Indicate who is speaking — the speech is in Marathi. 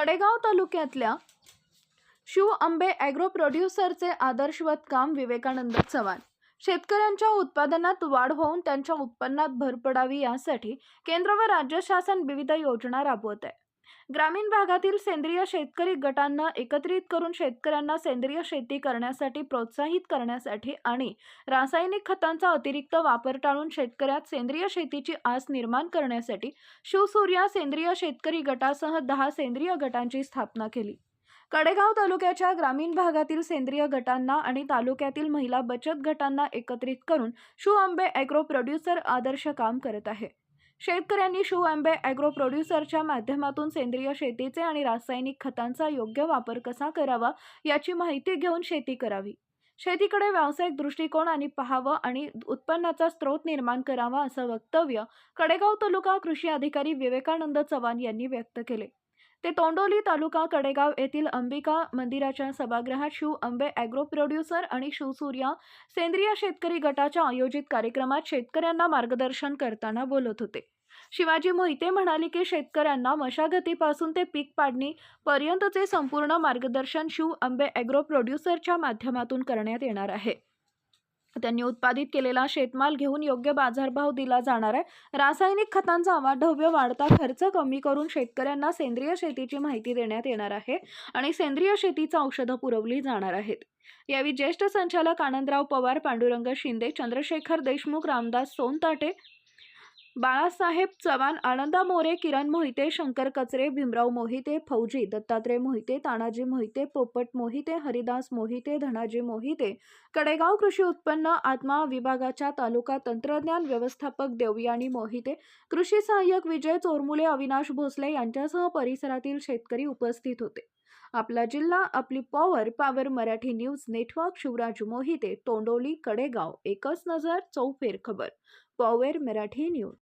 Speaker 1: कडेगाव तालुक्यातल्या शिव आंबे ॲग्रो प्रोड्युसरचे आदर्शवत काम विवेकानंद चव्हाण. शेतकऱ्यांच्या उत्पादनात वाढ होऊन त्यांच्या उत्पन्नात भर पडावी यासाठी केंद्र व राज्य शासन विविध योजना राबवत आहे. ग्रामीण भागातील सेंद्रिय शेतकरी गटांना एकत्रित करून शेतकऱ्यांना सेंद्रिय शेती करण्यासाठी प्रोत्साहित करण्यासाठी आणि रासायनिक खतांचा अतिरिक्त वापर टाळून शेतकऱ्यात सेंद्रिय शेतीची आस निर्माण करण्यासाठी शिवसूर्या सेंद्रिय शेतकरी गटासह दहा सेंद्रिय गटांची स्थापना केली. कडेगाव तालुक्याच्या ग्रामीण भागातील सेंद्रिय गटांना आणि तालुक्यातील महिला बचत गटांना एकत्रित करून शू आंबे ॲग्रो प्रोड्युसर आदर्श काम करत आहे. शेतकऱ्यांनी शू आंबे ॲग्रो प्रोड्युसरच्या माध्यमातून सेंद्रिय शेतीचे आणि रासायनिक खतांचा योग्य वापर कसा करावा याची माहिती घेऊन शेती करावी. शेतीकडे व्यावसायिक दृष्टिकोन आणि पाहावं आणि उत्पन्नाचा स्रोत निर्माण करावा असं वक्तव्य कडेगाव तालुका कृषी अधिकारी विवेकानंद चव्हाण यांनी व्यक्त केले. ते तोंडोली तालुका कडेगाव येथील अंबिका मंदिराच्या सभागृहात शिव अंबे ॲग्रो प्रोड्युसर आणि शिवसूर्या सेंद्रिय शेतकरी गटाच्या आयोजित कार्यक्रमात शेतकऱ्यांना मार्गदर्शन करताना बोलत होते. शिवाजी मोहिते म्हणाले की शेतकऱ्यांना मशागतीपासून ते पीक पाडणी पर्यंतचे संपूर्ण मार्गदर्शन शिव अंबे ॲग्रो प्रोड्युसरच्या माध्यमातून करण्यात येणार आहे. त्यांनी उत्पादित केलेला शेतमाल घेऊन योग्य बाजारभाव दिला जाणार आहे. रासायनिक खतांचा अवाढव्य वाढता खर्च कमी करून शेतकऱ्यांना सेंद्रिय शेतीची माहिती देण्यात येणार आहे आणि सेंद्रिय शेतीचं औषधं पुरवली जाणार आहेत. यावेळी ज्येष्ठ संचालक आनंदराव पवार पांडुरंग शिंदे चंद्रशेखर देशमुख रामदास सोनताटे बाळासाहेब चव्हाण आनंदा मोरे किरण मोहिते शंकर कचरे भीमराव मोहिते फौजी दत्तात्रय मोहिते तानाजी मोहिते पोपट मोहिते हरिदास मोहिते धनाजी मोहिते कडेगाव कृषी उत्पन्न आत्मा विभागाच्या तालुका तंत्रज्ञान व्यवस्थापक देवयानी मोहिते कृषी सहाय्यक विजय चोरमुले अविनाश भोसले यांच्यासह परिसरातील शेतकरी उपस्थित होते. आपला जिल्हा आपली power power Marathi news network Shivraj Mohite Tondoli Kadegaon एकच नजर चौफेर खबर पॉवर मराठी न्यूज.